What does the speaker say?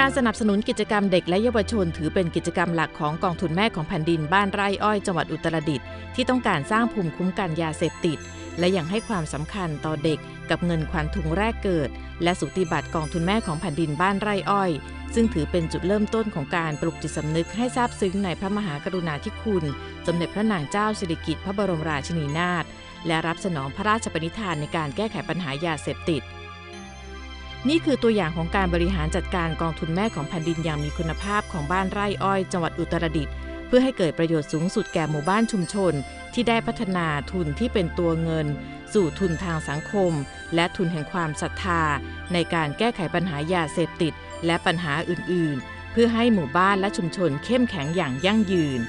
การสนับสนุนกิจกรรมเด็กและเยาวชน ถือเป็นกิจกรรมหลักของกองทุนแม่ของแผ่นดินบ้านไร่อ้อยจังหวัดอุตรดิตถ์ที่ต้องการสร้างภูมิคุ้มกันยาเสพติด และยังให้ความสำคัญต่อเด็กกับเงินควันถุงแรกเกิด และสุติบัตรกองทุนแม่ของแผ่นดินบ้านไร่อ้อย ซึ่งถือเป็นจุดเริ่มต้นของการปลุกจิตสำนึกให้ทราบซึ้งในพระมหากรุณาธิคุณ สมเด็จพระนางเจ้าสิริกิติ์พระบรมราชินีนาถและรับสนองพระราชปณิธานในการแก้ไขปัญหายาเสพติด นี่คือตัวอย่างของการบริหารจัดการกองทุนแม่ของแผ่นดินอย่างมีคุณภาพของบ้านไร่อ้อย จังหวัดอุตรดิตถ์เพื่อให้เกิดประโยชน์สูงสุดแก่หมู่บ้านชุมชน ที่ได้พัฒนาทุนที่เป็นตัวเงิน สู่ทุนทางสังคม และทุนแห่งความศรัทธา ในการแก้ไขปัญหายาเสพติด และปัญหาอื่น ๆ เพื่อให้หมู่บ้านและชุมชนเข้มแข็งอย่างยั่งยืน